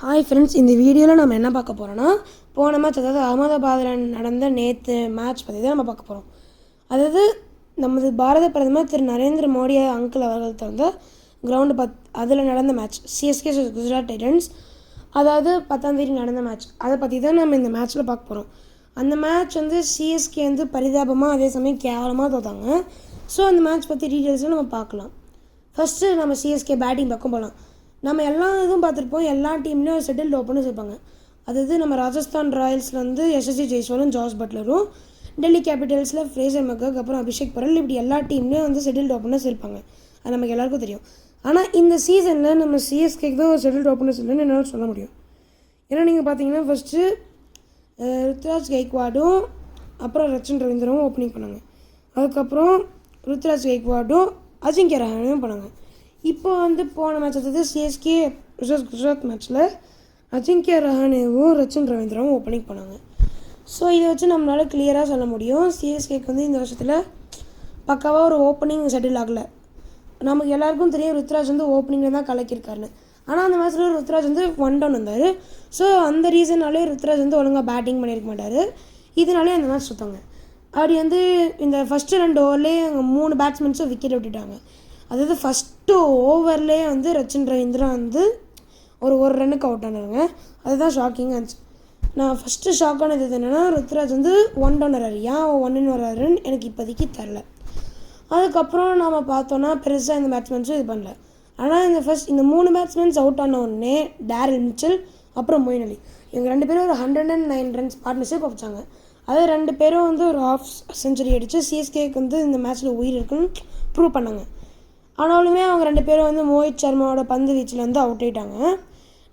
Hi friends இந்த வீடியோவில் நம்ம என்ன பார்க்க போகிறோன்னா போன மேட்ச் அதாவது அகமதாபாதில் நடந்த நேற்று மேட்ச் பற்றி தான் நம்ம பார்க்க போகிறோம் அதாவது நமது பாரத பிரதமர் திரு நரேந்திர மோடி அங்கிள் அவர்கள் தந்த கிரவுண்டு பத் அதில் நடந்த மேட்ச் சிஎஸ்கே குஜராத் டைட்டன்ஸ் அதாவது பத்தாம்தேதி நடந்த மேட்ச் அதை பற்றி தான் நம்ம இந்த மேட்ச்சில் பார்க்க போகிறோம் அந்த மேட்ச் வந்து சிஎஸ்கே வந்து பரிதாபமாக அதே சமயம் கேவலமாக தோத்தாங்க. ஸோ அந்த மேட்ச் பற்றி டீட்டெயில்ஸும் நம்ம பார்க்கலாம். ஃபஸ்ட்டு நம்ம சிஎஸ்கே பேட்டிங் பக்கம் போகலாம் நம்ம எல்லா இதுவும் பார்த்துருப்போம் எல்லா டீம்லேயும் செட்டில் ஓப்பனர்ஸ் இருப்பாங்க அதாவது நம்ம ராஜஸ்தான் ராயல்ஸில் வந்து எஸ்எஸ்சி ஜெய்ஸ்வாலும் ஜார்ஜ் பட்லரும் டெல்லி கேபிட்டல்ஸில் ஃப்ரேசர் மக்கக் அப்புறம் அபிஷேக் பரல் இப்படி எல்லா டீம்லேயும் வந்து செட்டில் ஓப்பனர்ஸ் இருப்பாங்க அது நமக்கு எல்லாருக்கும் தெரியும். ஆனால் இந்த சீசனில் நம்ம சிஎஸ்கேக்கு தான் செட்டில் ஓப்பனர்ஸ் இல்லைன்னு என்னால் சொல்ல முடியும். ஏன்னா நீங்கள் பார்த்தீங்கன்னா ஃபஸ்ட்டு ருத்ராஜ் கைக்வாடும் அப்புறம் ரச்சன் ரவீந்திரவும் ஓப்பனிங் பண்ணாங்க. அதுக்கப்புறம் ருத்ராஜ் கைக்வாடும் அஜிங்கிய ரஹானையும் பண்ணாங்க. இப்போ வந்து போன மேட்ச் அதாவது சிஎஸ்கே விசஸ் குஜராத் மேட்ச்சில் அஜிங்கிய ரஹானேவும் ரச்சன் ரவீந்திராவும் ஓப்பனிங் பண்ணாங்க. ஸோ இதை வச்சு நம்மளால் கிளியராக சொல்ல முடியும். சிஎஸ்கேக்கு வந்து இந்த வருஷத்தில் பக்காவாக ஒரு ஓப்பனிங் செட்டில் ஆகலை. நமக்கு எல்லாருக்கும் தெரியும் ருத்ராஜ் வந்து ஓப்பனிங்கில் தான் கலக்கியிருக்காருன்னு. ஆனால் அந்த மேட்ச்சில் ருத்ராஜ் வந்து ஒன் டவுன் வந்தார். ஸோ அந்த ரீசனாலே ருத்ராஜ் வந்து ஒழுங்காக பேட்டிங் பண்ணியிருக்க மாட்டார். இதனாலே அந்த மேட்ச் சுத்தாங்க அப்படி வந்து இந்த ஃபஸ்ட்டு ரெண்டு ஓவர்லேயே மூணு பேட்ஸ்மென்ஸும் விக்கெட் விட்டுட்டாங்க. அதாவது ஃபஸ்ட்டு ஓவர்லேயே வந்து ரச்சின் ரவீந்திரா வந்து ஒரு ஒரு ரன்னுக்கு அவுட் ஆனாருங்க அதுதான் ஷாக்கிங்காக இருந்துச்சு. நான் ஃபஸ்ட்டு ஷாக் ஆனது என்னென்னா ருத்ராஜ் வந்து ஒன் டவுன் வர்றாரு. ஏன் ஒன்னு வர்றாருன்னு எனக்கு இப்போதைக்கு தெரில அதுக்கப்புறம் நாம் பார்த்தோன்னா பெருசாக இந்த பேட்ஸ்மேன்ஸும் இது பண்ணல. ஆனால் இந்த ஃபஸ்ட் இந்த மூணு பேட்ஸ்மேன்ஸ் அவுட் ஆன உடனே டேரல் மிச்சல் அப்புறம் மொயின் அலி. இவங்க ரெண்டு பேரும் ஒரு hundred and nine runs partnership வச்சாங்க. அது ரெண்டு பேரும் வந்து ஒரு ஹாஃப் செஞ்சுரி அடித்து சிஎஸ்கேக்கு வந்து இந்த மேட்ச்சில் உயிர் இருக்குன்னு ப்ரூவ் பண்ணாங்க. ஆனாலுமே அவங்க ரெண்டு பேரும் வந்து மோஹித் சர்மாவோட பந்து வீச்சில் வந்து அவுட் ஆயிட்டாங்க.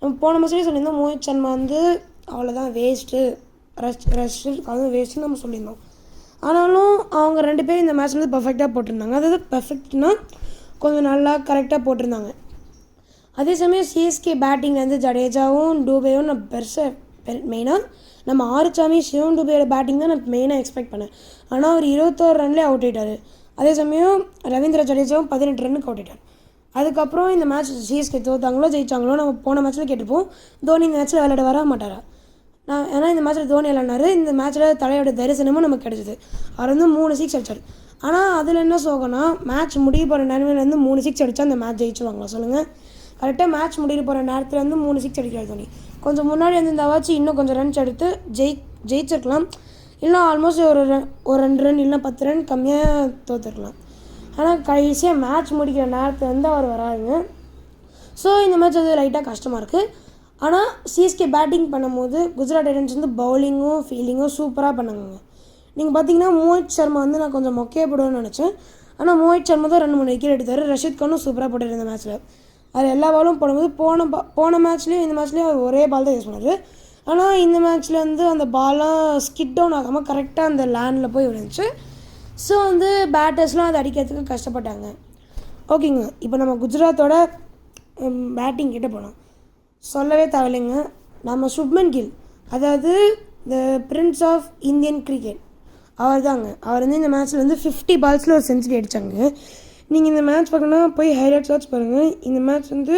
நம்ம போன மாதமே சொல்லியிருந்தோம்? மோஹித் சர்மா வந்து அவ்வளோதான் வேஸ்ட்டு ரஷ் ரஷ் அதுவும் வேஸ்ட்டுன்னு நம்ம சொல்லியிருந்தோம். ஆனாலும் அவங்க ரெண்டு பேரும் இந்த மேட்ச் வந்து பர்ஃபெக்டாக போட்டிருந்தாங்க. அதாவது பர்ஃபெக்ட்னா கொஞ்சம் நல்லா கரெக்டாக போட்டிருந்தாங்க. அதே சமயம் சிஎஸ்கே பேட்டிங் வந்து ஜடேஜாவும் டூபேவும் நான் பெருசாக மெயினாக நம்ம ஆறுச்சாமி சிவன் டூபேயோட பேட்டிங் தான் நான் மெயினாக எக்ஸ்பெக்ட் பண்ணேன். ஆனால் அவர் இருபத்தோரு ரன்லேயே அவுட் ஆயிட்டார். அதே சமயம் ரவீந்திர ஜடேஜாவும் பதினெட்டு ரன்னுக்கு ஓட்டிட்டார் அதுக்கப்புறம் இந்த மேட்ச் சிஎஸ்கே தோத்தாங்களோ ஜெயிச்சாங்களோ நம்ம போன மேட்ச்சில் கேட்டிருப்போம். தோனி இந்த மேட்ச்சில் விளையாட வர மாட்டாரா? நான் ஏன்னா இந்த மேட்ச்சில் தோனி விளையாடினாரு. இந்த மேட்ச்சில் தலையோட தரிசனமும் நமக்கு கிடைச்சிது. அவர் வந்து மூணு சிக்ஸ் அடிச்சார். ஆனால் அதில் என்ன சோகம்னா மேட்ச் முடிய போகிற நிலமையிலேருந்து மூணு சிக்ஸ் அடித்தா அந்த மேட்ச் ஜெயிச்சுவாங்களா சொல்லுங்கள் கரெக்டாக மேட்ச் முடிய போகிற நேரத்தில் வந்து மூணு சிக்ஸ் அடிக்கிறார் தோனி. கொஞ்சம் முன்னாடி வந்து இந்த வாட்சி இன்னும் கொஞ்சம் ரன்ஸ் எடுத்து ஜெயி ஜெயிச்சிருக்கலாம். இல்லை ஆல்மோஸ்ட் ஒரு ரன் ஒரு ரெண்டு ரன் இல்லை பத்து ரன் கம்மியாக தோற்றுருக்கலாம் ஆனால் கடைசியாக மேட்ச் முடிக்கிற நேரத்தில் வந்து அவர் வராருங்க. ஸோ இந்த மேட்ச் வந்து லைட்டாக கஷ்டமாக இருக்குது ஆனால் சிஎஸ்கே பேட்டிங் பண்ணும்போது குஜராத் டைட்டன்ஸ் வந்து பவுலிங்கும் ஃபீல்டிங்கும் சூப்பராக பண்ணாங்க நீங்கள் பார்த்தீங்கன்னா மோஹித் சர்மா வந்து நான் கொஞ்சம் மொக்கையப்படுவேன்னு நினச்சேன். ஆனால் மோஹித் சர்மா தான் ரெண்டு மூணு விக்கெட் எடுத்தார். ரஷீத் கானும் சூப்பராக போட்டார் இந்த மேட்ச்சில் அது எல்லா பாலும் போடும்போது போன பா போன மேட்ச்லேயும் இந்த மேட்ச்லேயும் அவர் ஒரே பால் தான் யூஸ் பண்ணார். ஆனால் இந்த மேட்ச்சில் வந்து அந்த பாலாம் ஸ்கிட் டவுன் ஆகாமல் கரெக்டாக அந்த லேண்டில் போய் விழுந்துச்சு. ஸோ வந்து பேட்டர்ஸ்லாம் அதை அடிக்கிறதுக்கு கஷ்டப்பட்டாங்க. ஓகேங்க இப்போ நம்ம குஜராத்தோட பேட்டிங் கிட்ட போனோம் சொல்லவே தேவையில்லைங்க. நம்ம சுப்மன் கில் அதாவது the prince of Indian cricket அவர் தாங்க அவர் வந்து இந்த மேட்ச்சில் வந்து ஃபிஃப்டி பால்ஸில் ஒரு செஞ்சுரி அடித்தாங்க நீங்கள் இந்த மேட்ச் பார்க்கணுன்னா போய் ஹைலைட்ஸ் வாட்ச் பாருங்கள் இந்த மேட்ச் வந்து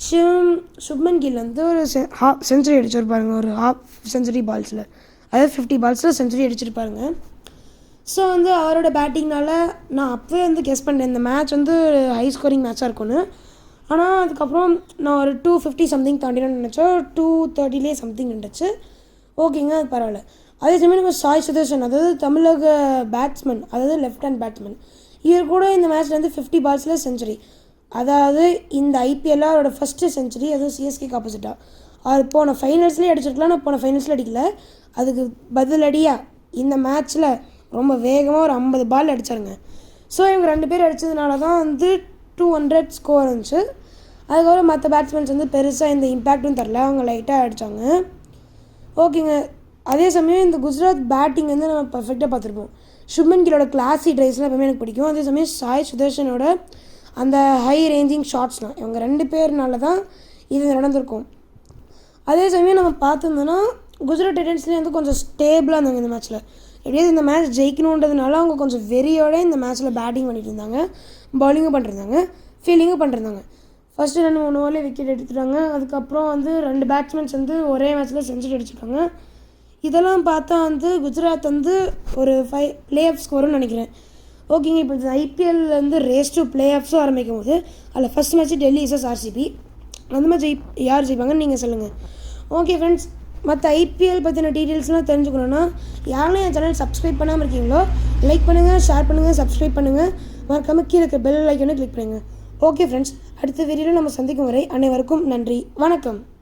ஷிவம் சுப்மன் கில் வந்து ஒரு ஹாஃப் செஞ்சுரி அடிச்சிருப்பாருங்க ஒரு ஹாஃப் செஞ்சுரி பால்ஸில் அதாவது ஃபிஃப்டி பால்ஸில் செஞ்சுரி அடிச்சிருப்பாருங்க. ஸோ வந்து அவரோட பேட்டிங்னால நான் அப்போவே வந்து கெஸ் பண்ணேன். இந்த மேட்ச் வந்து ஹை ஸ்கோரிங் மேட்சாக இருக்கும்னு. ஆனால் அதுக்கப்புறம் நான் ஒரு டூ ஃபிஃப்டி சம்திங் தாண்டினு நினச்சோம் டூ தேர்ட்டிலே சம்திங் இருந்துச்சு. ஓகேங்க அது பரவாயில்ல. அதே சமயம் நம்ம சாய் சுதர்ஷன் அதாவது தமிழக பேட்ஸ்மேன் அதாவது லெஃப்ட் ஹேண்ட் பேட்ஸ்மேன் இவர் கூட இந்த மேட்ச்சில் வந்து ஃபிஃப்டி பால்ஸில் செஞ்சுரி அதாவது இந்த ஐபிஎல்லில் அவரோட ஃபஸ்ட்டு செஞ்சுரி அதுவும் சிஎஸ்கேக்கு ஆப்போசிட்டாக அவர் போன ஃபைனல்ஸ்லேயே அடிச்சிருக்கலாம் நான் போன ஃபைனல்ஸில் அடிக்கல. அதுக்கு பதிலடியாக இந்த மேட்ச்சில் ரொம்ப வேகமாக ஒரு ஐம்பது பால் அடித்தாருங்க ஸோ இவங்க ரெண்டு பேர் அடித்ததுனால தான் வந்து டூ ஹண்ட்ரட் ஸ்கோர் இருந்துச்சு அதுக்கப்புறம் மற்ற பேட்ஸ்மேன்ஸ் வந்து பெருசாக இந்த இம்பேக்ட்டும் தரல. அவங்க லைட்டாக அடித்தாங்க ஓகேங்க அதே சமயம் இந்த குஜராத் பேட்டிங் வந்து நம்ம பர்ஃபெக்டாக பார்த்துருப்போம். சுப்மன் கிலோட கிளாசி ட்ரைஸ்லாம் எப்பவுமே எனக்கு பிடிக்கும். அதே சமயம் சாய் சுதர்ஷனோட அந்த ஹை ரேஞ்சிங் ஷாட்ஸ்லாம் இவங்க ரெண்டு பேர்னால தான் இது நடந்திருக்கும். அதே சமயம் நம்ம பார்த்துருந்தோன்னா குஜராத் டைட்டன்ஸ்லேயே வந்து கொஞ்சம் ஸ்டேபிளாக இருந்தாங்க இந்த மேட்ச்சில் எப்படியாவது இந்த மேட்ச் ஜெயிக்கணுன்றதுனால அவங்க கொஞ்சம் வெறியோட இந்த மேட்ச்சில் பேட்டிங் பண்ணிட்டு இருந்தாங்க. பவுலிங்கும் பண்ணிருந்தாங்க. ஃபீல்டிங்கும் பண்ணிருந்தாங்க. ஃபஸ்ட்டு ரெண்டு மூணு ஓவரில் விக்கெட் எடுத்துட்டாங்க. அதுக்கப்புறம் வந்து ரெண்டு பேட்ஸ்மேன்ஸ் வந்து ஒரே மேட்ச்சில் செஞ்சுட்டு அடிச்சுட்டாங்க இதெல்லாம் பார்த்தா வந்து குஜராத் வந்து ஒரு ஃபைவ் பிளே ஆஃப் ஸ்கோருன்னு நினைக்கிறேன். ஓகேங்க இப்போ இந்த ஐபிஎல்லேருந்து ரேஸ் டூ ப்ளே ஆஃப்ஸும் ஆரம்பிக்கும் போது அதில் ஃபஸ்ட் மேட்ச்சு டெல்லி இசஸ் ஆர்சிபி அந்த மாதிரி ஜெயி யார் ஜெயிப்பாங்கன்னு நீங்கள் சொல்லுங்கள் ஓகே ஃப்ரெண்ட்ஸ் மற்ற ஐபிஎல் பற்றின டீட்டெயில்ஸ்லாம் தெரிஞ்சுக்கணுன்னா யாரெல்லாம் என் சேனல் சப்ஸ்கிரைப் பண்ணாமல் இருக்கீங்களோ லைக் பண்ணுங்கள் ஷேர் பண்ணுங்கள் சப்ஸ்கிரைப் பண்ணுங்கள் மறக்காமல் கீழே இருக்க பெல் ஐக்கனை கிளிக் பண்ணுங்கள் ஓகே ஃப்ரெண்ட்ஸ் அடுத்த வீடியோவில் நம்ம சந்திக்கும் வரை அனைவருக்கும் நன்றி. வணக்கம்.